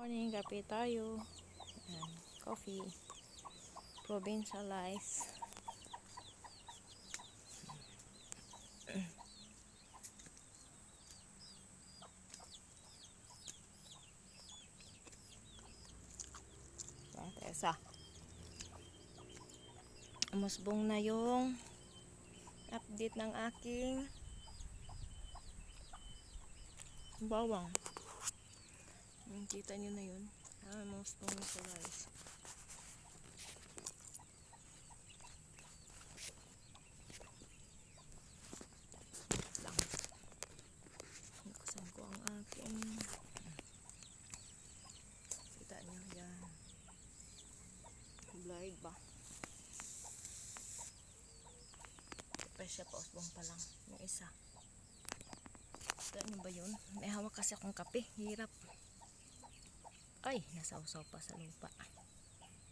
Morning, kape tayo. Ayan, coffee. Provincialize. Ayan, Tessa. Umusbong na yung update ng aking bawang. Kita nyo na yun. Ah, most provincialize. lang. Buksan ko ang aking kita nyo yan blurred ba pa siya pausbong pa lang yung isa kita nyo ba yun may hawak kasi akong kape hirap ay nasawsaw pa sa lupa.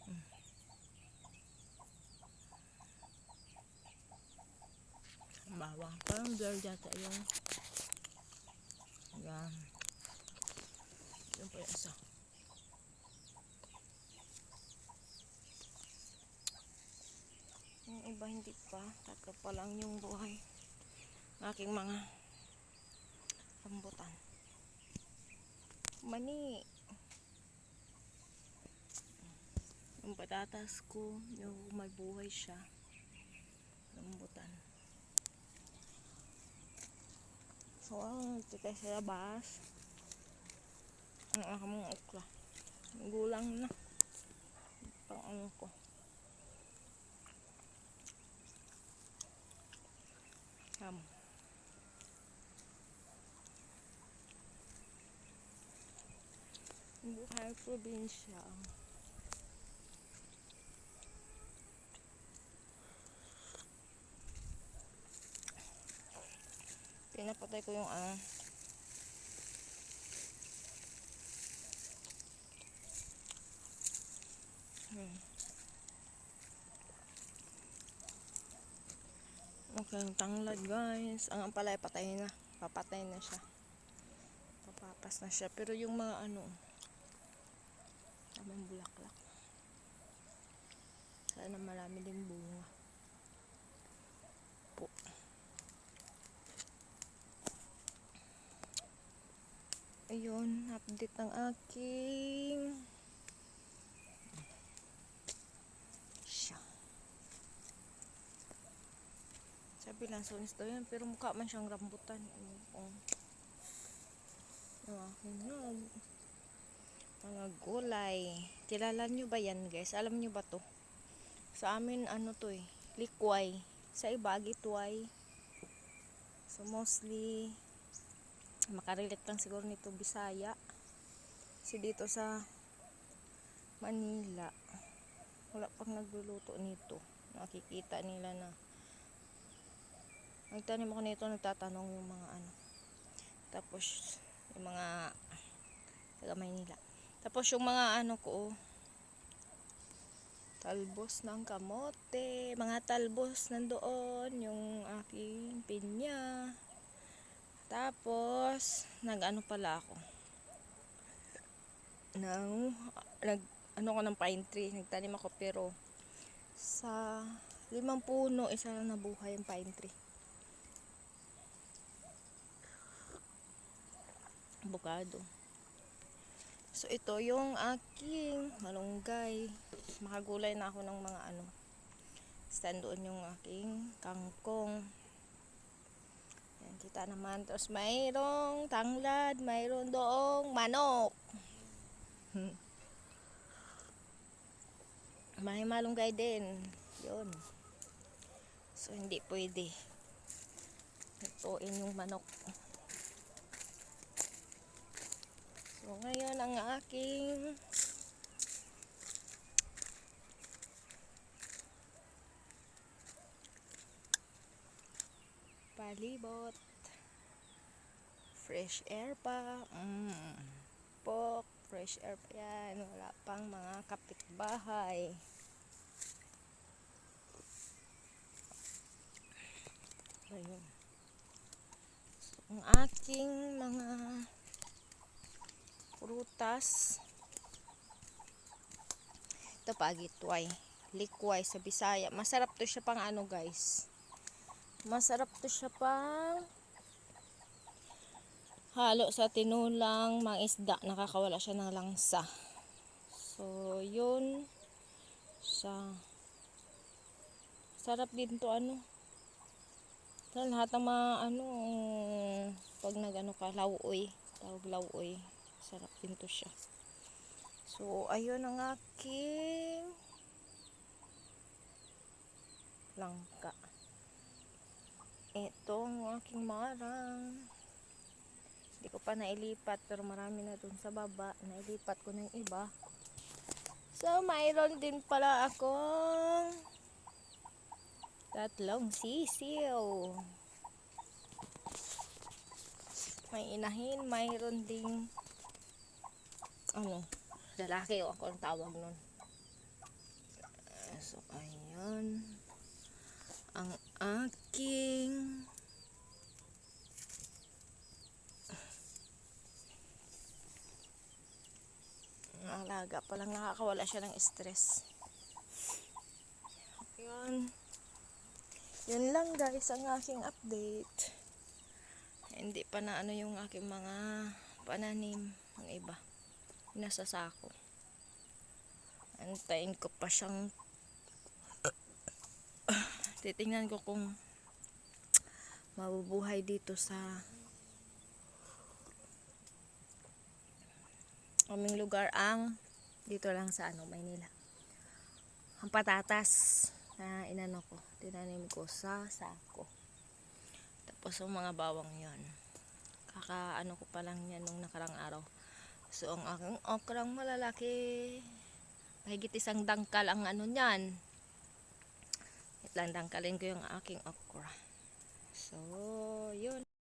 Hmm. bawang parang blur yata yung yan yun pa yung isa. Yung iba hindi pa. Tatlo pa lang yung buhay. Ng aking mga rambutan mani yung patatas ko yung may buhay siya. Rambutan. So ang titay sa labas. Ang aking mga okra. Gulang na. Pang ano ko. Ham. Buhay probinsya. Pinapatay ko yung ano. Hmm. Okay, ang tanglad guys. Ang ampalay patay na. Papatay na siya. Papapas na siya. Pero yung mga ano, tamang bulaklak. Sana marami din bunga. Ayun, update ng aking siya. Sabi lang, sonis daw yan, pero mukha man siyang rambutan. Kung yung aking nog. Mga gulay. Kilala nyo ba yan guys? Alam nyo ba to? Sa amin, ano to eh, likway. Sa iba, gitway. So mostly, makarelate lang siguro nito Bisaya. Kasi dito sa Manila, wala pang nagluluto nito. Nakikita nila na Nagtanim ako nito, nagtatanong yung mga ano. Tapos, yung mga taga Maynila. Tapos, yung mga ano ko, talbos ng kamote, mga talbos nandoon, yung aking pinya. Tapos, nag-ano pala ako. Nang, nag, ano ko ng pine tree, nagtanim ako pero sa limang puno, isa lang nabuhay yung pine tree. abogado. So ito yung aking malunggay. Makagulay na ako ng mga ano. Stand doon yung aking kangkong. Yan, kita naman. Tapos mayroong tanglad, mayroong doong manok. Hmm. May malunggay din. Yun. So hindi pwede. Ituin yung manok. So, ngayon ang aking palibot. Fresh air pa. Mm. Pok. Fresh air pa yan. Wala pang mga kapitbahay. Ayun. Ang aking mga prutas Ito pa, gitway. Likway sa Bisaya. Masarap to siya pang ano guys. Masarap to siya pang halo sa tinulang mga isda. Nakakawala siya ng langsa. So, yun. Sa sarap din to ano. Sa lahat ng mga ano, pag nagano ka, lauoy. Tawag lauoy. Sarap din to siya. So, ayun ang aking langka. Ito ang aking marang. Hindi ko pa nailipat pero marami na dun sa baba. Nailipat ko yung iba. So, mayroon din pala akong tatlong sisiw. May inahin, mayroon ding ano, lalaki o ako tawag nun. Ah, So, ayun. Ang aking alaga pa lang nakakawala siya ng stress. Yun. Yun lang guys ang aking update. Hindi pa na ano yung aking mga pananim ng iba. Nasa sako. Antayin ko pa siyang titingnan ko kung mabubuhay dito sa aming lugar ang dito lang sa ano Maynila. Ang patatas na inano ko, tinanim ko sa sako. Tapos yung mga bawang yon. Kaka ano ko pa lang yan nung nakarang araw. So ang aking okrang malalaki, mahigit isang dangkal ang ano niyan. Itlang dangkalin ko yung aking okra. So, yun.